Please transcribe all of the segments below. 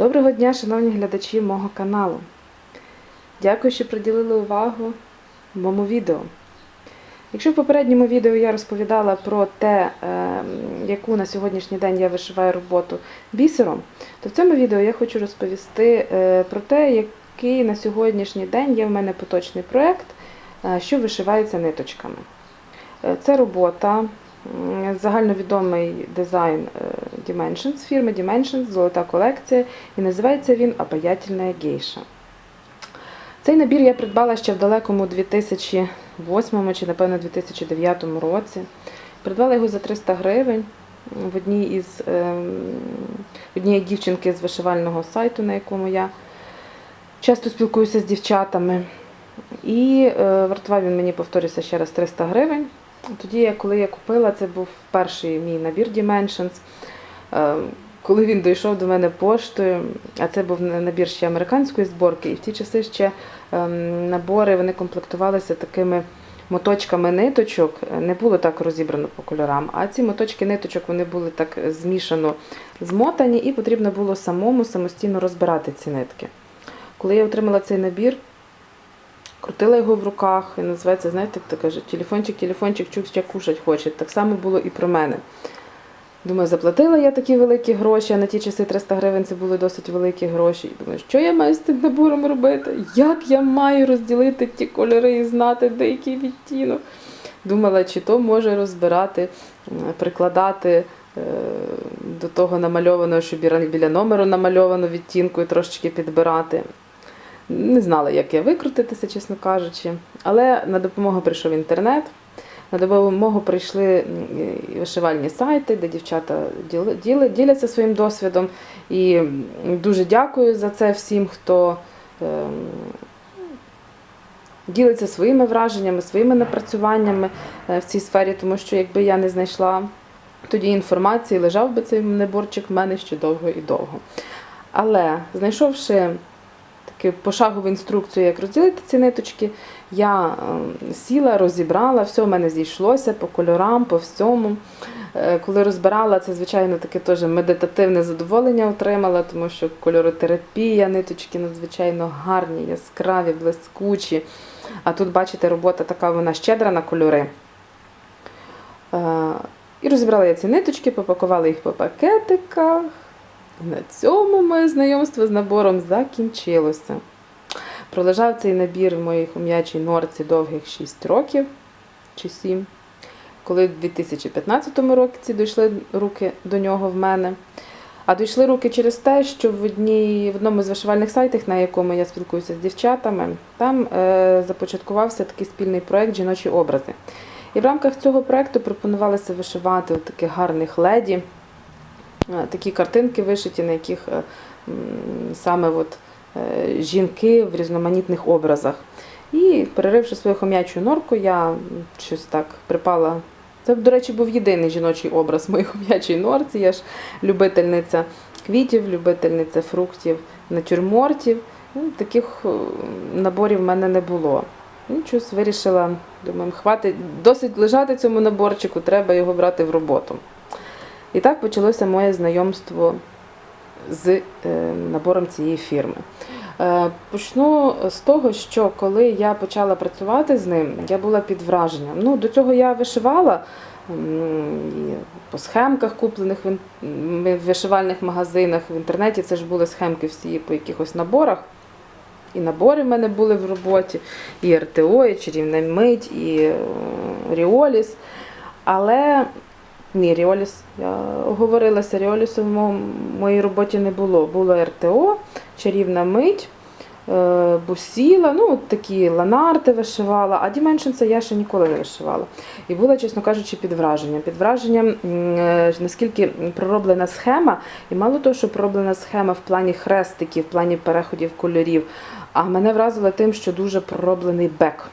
Доброго дня, шановні глядачі мого каналу. Дякую, що приділили увагу моєму відео. Якщо в попередньому відео я розповідала про те, ем, яку на сьогоднішній день я вишиваю роботу бісером, то в цьому відео я хочу розповісти е, про те, який на сьогоднішній день є в мене поточний проєкт, е, що вишивається ниточками. Е, Це робота, загальновідомий дизайн е, Dimensions, фірми Dimensions, золота колекція, і називається він Обаятельна гейша. Цей набір я придбала ще в далекому 2008 чи, напевно, 2009 році. Придбала його за 300 гривень в одній із ем, однієї дівчинки з вишивального сайту, на якому я часто спілкуюся з дівчатами. І е, вартував він мені, повторюся, ще раз 300 гривень. Тоді, коли я купила, це був перший мій набір Dimensions. Е, Коли він дійшов до мене поштою, а це був набір ще американської зборки, і в ті часи ще ем, набори вони комплектувалися такими моточками ниточок. Не було так розібрано по кольорам, а ці моточки ниточок вони були так змішано змотані, і потрібно було самому самостійно розбирати ці нитки. Коли я отримала цей набір, крутила його в руках, і називається, знаєте, як то каже, телефончик, телефончик, чук ще кушать хоче. Так само було і про мене. Думаю, заплатила я такі великі гроші, а на ті часи 300 гривень це були досить великі гроші. І думаю, що я маю з цим набором робити? Як я маю розділити ті кольори і знати деякий відтінок? Думала, чи то може розбирати, прикладати е, до того намальованого, що біля номеру намальовано відтінку і трошечки підбирати. Не знала, як я викрутитися, чесно кажучи. Але на допомогу прийшов інтернет. На допомогу прийшли вишивальні сайти, де дівчата діляться своїм досвідом. І дуже дякую за це всім, хто ем, ділиться своїми враженнями, своїми напрацюваннями е, в цій сфері, тому що якби я не знайшла тоді інформації, лежав би цей наборчик в мене ще довго і довго. Але знайшовши пошагову інструкцію, як розділити ці ниточки, я е, сіла, розібрала, все в мене зійшлося по кольорам, по всьому. Е, Коли розбирала, це, звичайно, таке теж медитативне задоволення отримала, тому що кольоротерапія, ниточки надзвичайно гарні, яскраві, блискучі. А тут, бачите, робота така, вона щедра на кольори. Е, І розібрала я ці ниточки, попакувала їх по пакетиках. На цьому моє знайомство з набором закінчилося. Пролежав цей набір в моїй хом'ячій норці довгих 6 років чи 7. Коли в 2015 році дійшли руки до нього в мене. А дійшли руки через те, що в, одній, в одному з вишивальних сайтах, на якому я спілкуюся з дівчатами, там е, започаткувався такий спільний проєкт Жіночі образи. І в рамках цього проєкту пропонувалося вишивати таких гарних леді, такі картинки вишиті, на яких е, саме от, е, жінки в різноманітних образах. І переривши свою хом'ячу норку, я щось так припала. Це, до речі, був єдиний жіночий образ моїй хом'ячій норці. Я ж любительниця квітів, любительниця фруктів, натюрмортів. Ну, таких е, наборів в мене не було. Ну, вирішила, думаю, хватить досить лежати цьому наборчику, треба його брати в роботу. І так почалося моє знайомство з е, набором цієї фірми. Е, Почну з того, що коли я почала працювати з ним, я була під враженням. Ну, до цього я вишивала і по схемках, куплених в вишивальних магазинах, в інтернеті. Це ж були схемки всі по якихось наборах. І набори в мене були в роботі, і РТО, і чарівна мить, і е, Ріоліс. Але ні, Ріоліс, я оговорилася, Ріолісу в моїй роботі не було. Було РТО, чарівна мить, е, бусіла, ну такі ланарти вишивала, а Діменшинса я ще ніколи не вишивала. І була, чесно кажучи, під враженням. Під враженням, е, наскільки пророблена схема, і мало того, що пророблена схема в плані хрестиків, в плані переходів кольорів, а мене вразило тим, що дуже пророблений бек.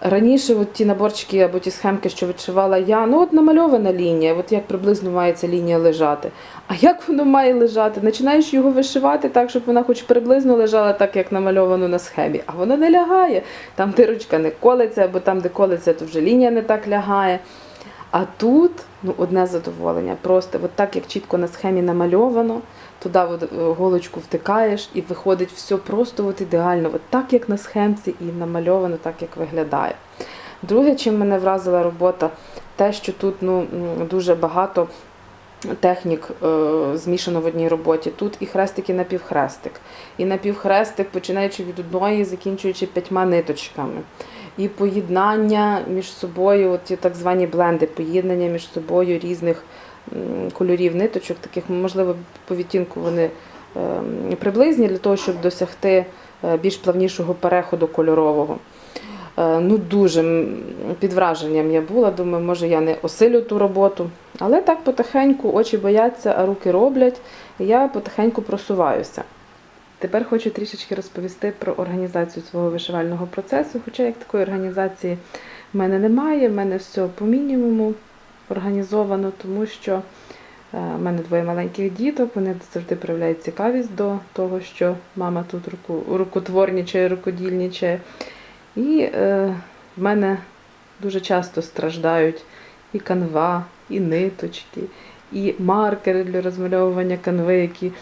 Раніше от ті наборчики або ті схемки, що відшивала я, ну от намальована лінія, от як приблизно має ця лінія лежати. А як воно має лежати? Починаєш його вишивати так, щоб вона хоч приблизно лежала так, як намальовано на схемі, а воно не лягає. Там дирочка не колиться, або там, де колиться, то вже лінія не так лягає. А тут ну, одне задоволення. Просто от так, як чітко на схемі намальовано, туди от, е, голочку втикаєш і виходить все просто от ідеально, от так як на схемці, і намальовано так, як виглядає. Друге, чим мене вразила робота, те, що тут ну, дуже багато технік е, змішано в одній роботі. Тут і хрестик, і напівхрестик. І напівхрестик, починаючи від одної, закінчуючи п'ятьма ниточками. І поєднання між собою, от ті так звані бленди, поєднання між собою різних кольорів ниточок, таких, можливо, по відтінку вони ем, приблизні для того, щоб досягти е, більш плавнішого переходу кольорового. Е, Ну, дуже під враженням я була. Думаю, може я не осилю ту роботу. Але так потихеньку очі бояться, а руки роблять. Я потихеньку просуваюся. Тепер хочу трішечки розповісти про організацію свого вишивального процесу. Хоча як такої організації в мене немає, в мене все по мінімуму організовано, тому що е, в мене двоє маленьких діток, вони завжди проявляють цікавість до того, що мама тут рукотворнічає, рукодільнічає. І е, в мене дуже часто страждають і канва, і ниточки, і маркери для розмальовування канви, які,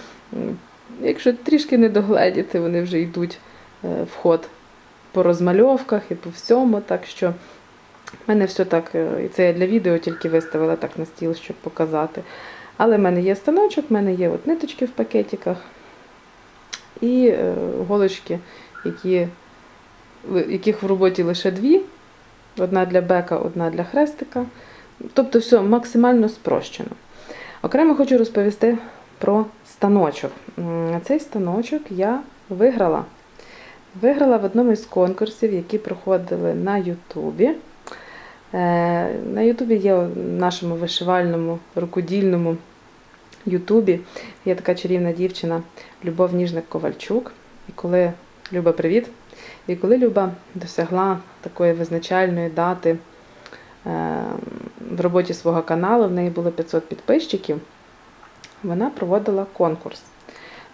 якщо трішки не догледіти, вони вже йдуть е, в ход по розмальовках і по всьому. Так що в мене все так, е, і це я для відео тільки виставила так на стіл, щоб показати. Але в мене є станочок, в мене є от ниточки в пакетиках і е, голочки, які, яких в роботі лише дві. Одна для бека, одна для хрестика. Тобто все максимально спрощено. Окремо хочу розповісти про станочок. Цей станочок я виграла. Виграла в одному із конкурсів, які проходили на Ютубі. Е, На Ютубі є в нашому вишивальному рукодільному Ютубі. Є така чарівна дівчина Любов Ніжник Ковальчук. І коли Люба, привіт! І коли Люба досягла такої визначальної дати е, в роботі свого каналу, в неї було 500 підписчиків, вона проводила конкурс.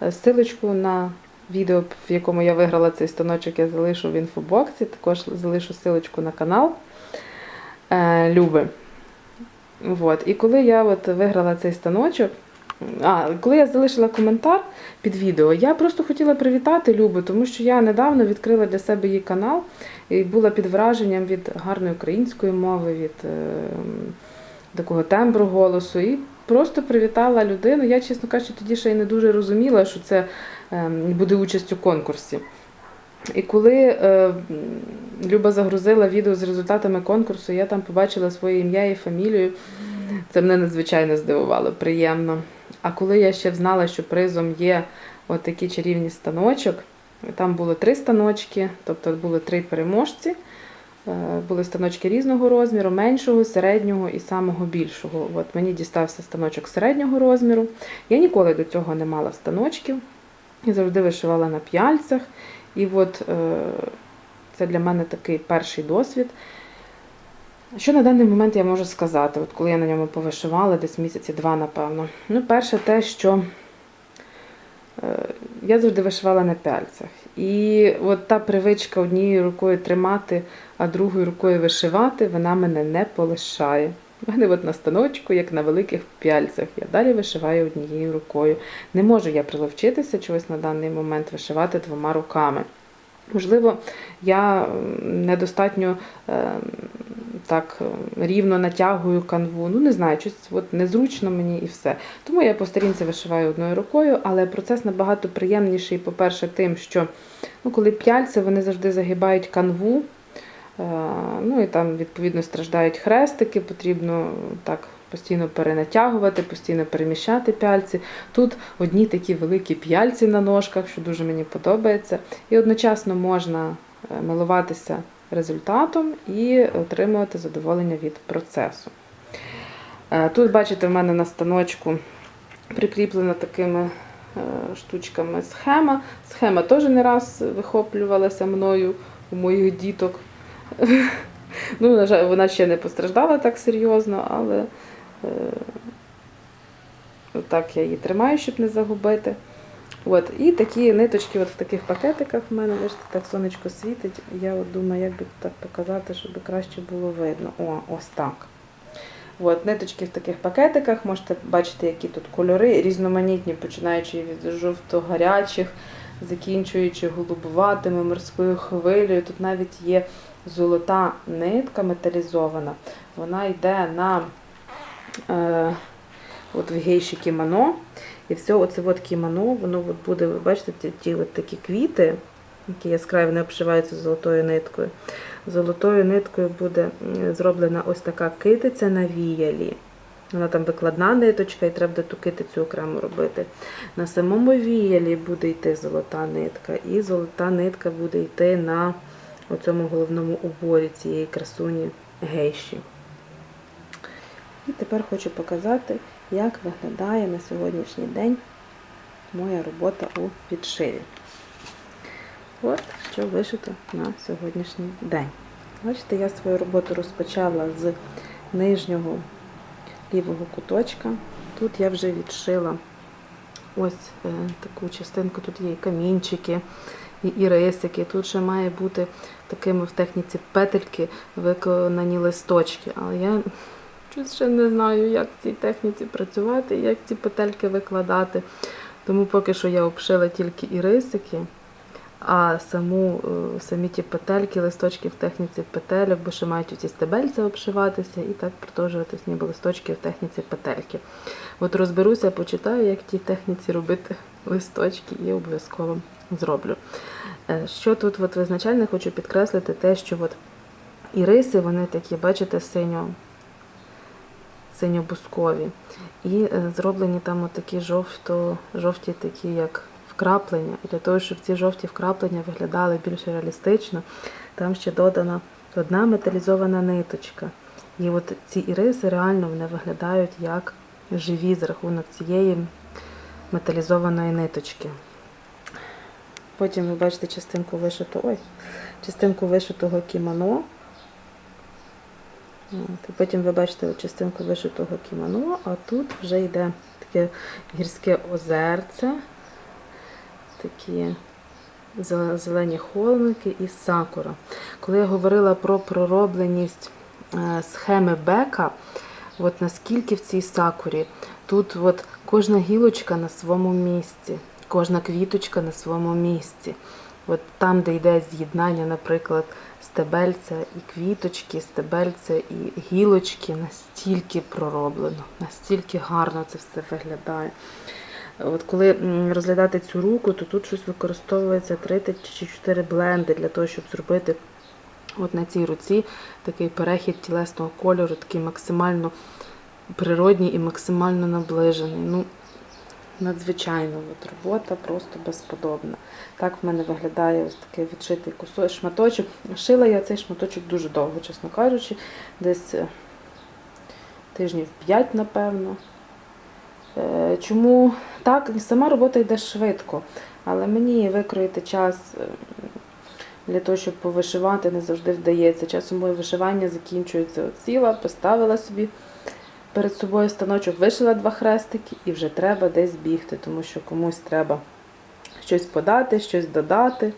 Е, Силочку на відео, в якому я виграла цей станочок, я залишу в інфобоксі. Також залишу силочку на канал е, Люби. Вот. І коли я от виграла цей станочок, а, коли я залишила коментар під відео, я просто хотіла привітати Любу, тому що я недавно відкрила для себе її канал і була під враженням від гарної української мови, від е, такого тембру голосу. І просто привітала людину. Я, чесно кажучи, тоді ще й не дуже розуміла, що це е, буде участь у конкурсі. І коли е, Люба загрузила відео з результатами конкурсу, я там побачила своє ім'я і фамілію. Це мене надзвичайно здивувало, приємно. А коли я ще знала, що призом є от такий чарівний станочок, там було три станочки, тобто були три переможці. Е, Були станочки різного розміру, меншого, середнього і самого більшого. От мені дістався станочок середнього розміру. Я ніколи до цього не мала станочків. Я завжди вишивала на п'яльцях. І от е, це для мене такий перший досвід. Що на даний момент я можу сказати, от коли я на ньому повишивала, десь місяці два, напевно. Ну, перше, те, що е, я завжди вишивала на пяльцях. І от та привичка однією рукою тримати, а другою рукою вишивати, вона мене не полишає. У мене от на станочку, як на великих пяльцях. Я далі вишиваю однією рукою. Не можу я приловчитися чогось на даний момент вишивати двома руками. Можливо, я недостатньо е, так рівно натягую канву. Ну, не знаю, щось от незручно мені і все. Тому я по сторінці вишиваю одною рукою, але процес набагато приємніший, по-перше, тим, що ну, коли п'яльці, вони завжди загибають канву. Е, Ну і там, відповідно, страждають хрестики, потрібно так постійно перенатягувати, постійно переміщати пяльці. Тут одні такі великі п'яльці на ножках, що дуже мені подобається. І одночасно можна е, милуватися результатом і отримувати задоволення від процесу. Е, Тут, бачите, в мене на станочку прикріплена такими штучками схема. Схема теж не раз вихоплювалася мною у моїх діток. Ну, вона ще не постраждала так серйозно, але е, так я її тримаю, щоб не загубити. От, і такі ниточки от в таких пакетиках в мене, бачите, так сонечко світить. Я от думаю, як би так показати, щоб краще було видно. О, ось так. От, ниточки в таких пакетиках, можете бачити, які тут кольори, різноманітні, починаючи від жовто-гарячих, закінчуючи голубуватими морською хвилею. Тут навіть є золота нитка металізована. Вона йде на е, от в гейші кімоно. І все, оце от кімоно, воно от буде, ви бачите, ті, ті от такі квіти, які яскраві вони обшиваються золотою ниткою. Золотою ниткою буде зроблена ось така китиця на віялі. Вона там викладна ниточка, і треба ту китицю окремо робити. На самому віялі буде йти золота нитка, і золота нитка буде йти на оцьому головному уборі цієї красуні гейші. І тепер хочу показати, як виглядає на сьогоднішній день моя робота у підшиві. От що вишито на сьогоднішній день. Бачите, я свою роботу розпочала з нижнього лівого куточка. Тут я вже відшила ось е, таку частинку, тут є і камінчики, і ірисики. Тут ще має бути такими в техніці петельки виконані листочки. Але я ще не знаю, як в цій техніці працювати, як ці петельки викладати. Тому поки що я обшила тільки ірисики. А саму, е, самі ті петельки, листочки в техніці петельок, бо ще мають оці стебельця обшиватися і так продовжуватись ніби листочки в техніці петельки. От розберуся, почитаю, як в тій техніці робити листочки і обов'язково зроблю. Е, Що тут от визначально хочу підкреслити, те, що от іриси, вони такі, бачите, синьо, синьо-бускові. І е, зроблені там от такі жовто, жовті, такі як вкраплення. І для того, щоб ці жовті вкраплення виглядали більш реалістично, там ще додана одна металізована ниточка. І от ці іриси реально вони виглядають як живі за рахунок цієї металізованої ниточки. Потім ви бачите частинку вишитого, ой, частинку вишитого кімоно. От, і потім ви бачите частинку вишитого кімоно, а тут вже йде таке гірське озерце, такі зелені холмики і сакура. Коли я говорила про проробленість е, схеми Бека, от наскільки в цій сакурі, тут от кожна гілочка на своєму місці, кожна квіточка на своєму місці. От там, де йде з'єднання, наприклад, стебельця і квіточки, стебельця і гілочки, настільки пророблено, настільки гарно це все виглядає. От коли розглядати цю руку, то тут щось використовується 3 чи 4 бленди для того, щоб зробити от на цій руці такий перехід тілесного кольору, такий максимально природній і максимально наближений. Ну, надзвичайно от робота, просто безподобна. Так в мене виглядає ось такий відшитий кусок, шматочок. Шила я цей шматочок дуже довго, чесно кажучи, десь е, тижнів 5, напевно. Е, Чому так? Сама робота йде швидко, але мені викроїти час е, для того, щоб повишивати, не завжди вдається. Часом моє вишивання закінчується. От сіла, поставила собі перед собою станочок, вишила два хрестики і вже треба десь бігти, тому що комусь треба щось подати, щось додати.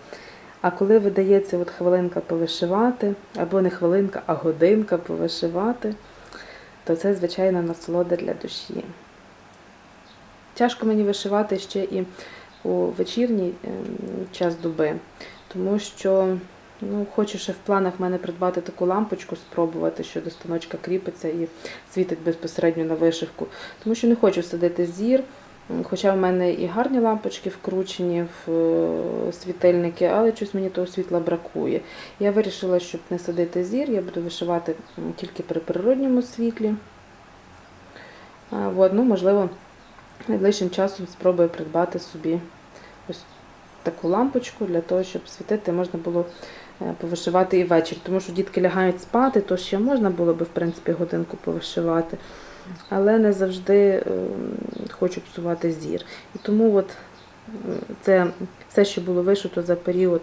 А коли видається от хвилинка повишивати, або не хвилинка, а годинка повишивати, то це, звичайно, насолода для душі. Тяжко мені вишивати ще і у вечірній ем, час доби, тому що ну, хочу ще в планах в мене придбати таку лампочку, спробувати, що до станочка кріпиться і світить безпосередньо на вишивку. Тому що не хочу садити зір. Хоча в мене і гарні лампочки вкручені в е, світильники, але щось мені того світла бракує. Я вирішила, щоб не садити зір, я буду вишивати тільки при природньому світлі. От, ну, можливо, найближчим часом спробую придбати собі ось таку лампочку для того, щоб світити можна було повишивати і ввечері. Тому що дітки лягають спати, то ще можна було би, в принципі, годинку повишивати. Але не завжди е, хочу псувати зір. І тому от це все, що було вишито за період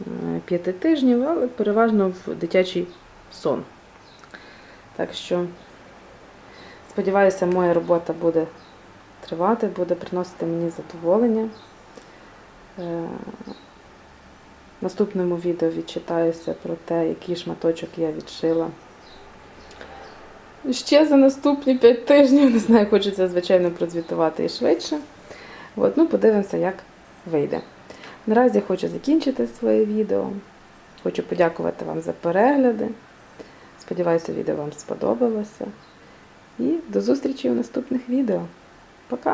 е, п'яти тижнів, але переважно в дитячий сон. Так що, сподіваюся, моя робота буде тривати, буде приносити мені задоволення. В наступному відео відчитаюся про те, який шматочок я відшила ще за наступні 5 тижнів. Не знаю, хочеться, звичайно, прозвітувати і швидше. От, ну, подивимося, як вийде. Наразі хочу закінчити своє відео. Хочу подякувати вам за перегляди. Сподіваюся, відео вам сподобалося. І до зустрічі у наступних відео. Пока!